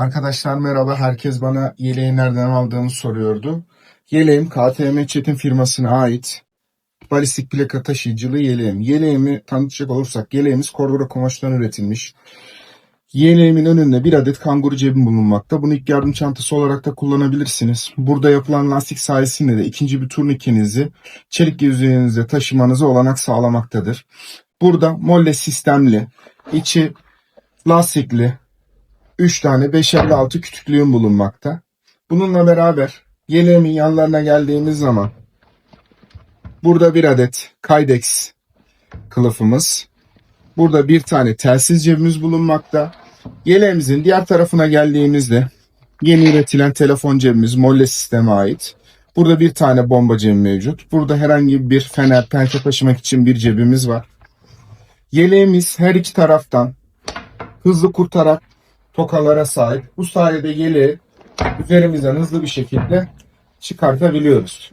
Arkadaşlar merhaba. Herkes bana yeleği nereden aldığımı soruyordu. Yeleğim KTM Çetin firmasına ait balistik plaka taşıyıcılı yeleğim. Yeleğimi tanıtacak olursak yeleğimiz Korbura kumaştan üretilmiş. Yeleğimin önünde bir adet kanguru cebim bulunmakta. Bunu ilk yardım çantası olarak da kullanabilirsiniz. Burada yapılan lastik sayesinde de ikinci bir turnikenizi çelik yüzeyinizde taşımanıza olanak sağlamaktadır. Burada molle sistemli, içi lastikli, 3 tane 556 kütüklüğüm bulunmakta. Bununla beraber yeleğimin yanlarına geldiğimiz zaman burada bir adet Kydex kılıfımız, burada bir tane telsiz cebimiz bulunmakta. Yeleğimizin diğer tarafına geldiğimizde yeni üretilen telefon cebimiz Molle sisteme ait. Burada bir tane bomba cebi mevcut. Burada herhangi bir fener, pense taşımak için bir cebimiz var. Yeleğimiz her iki taraftan hızlı kurtarak tokalara sahip. Bu sayede yeleği üzerimizden hızlı bir şekilde çıkartabiliyoruz.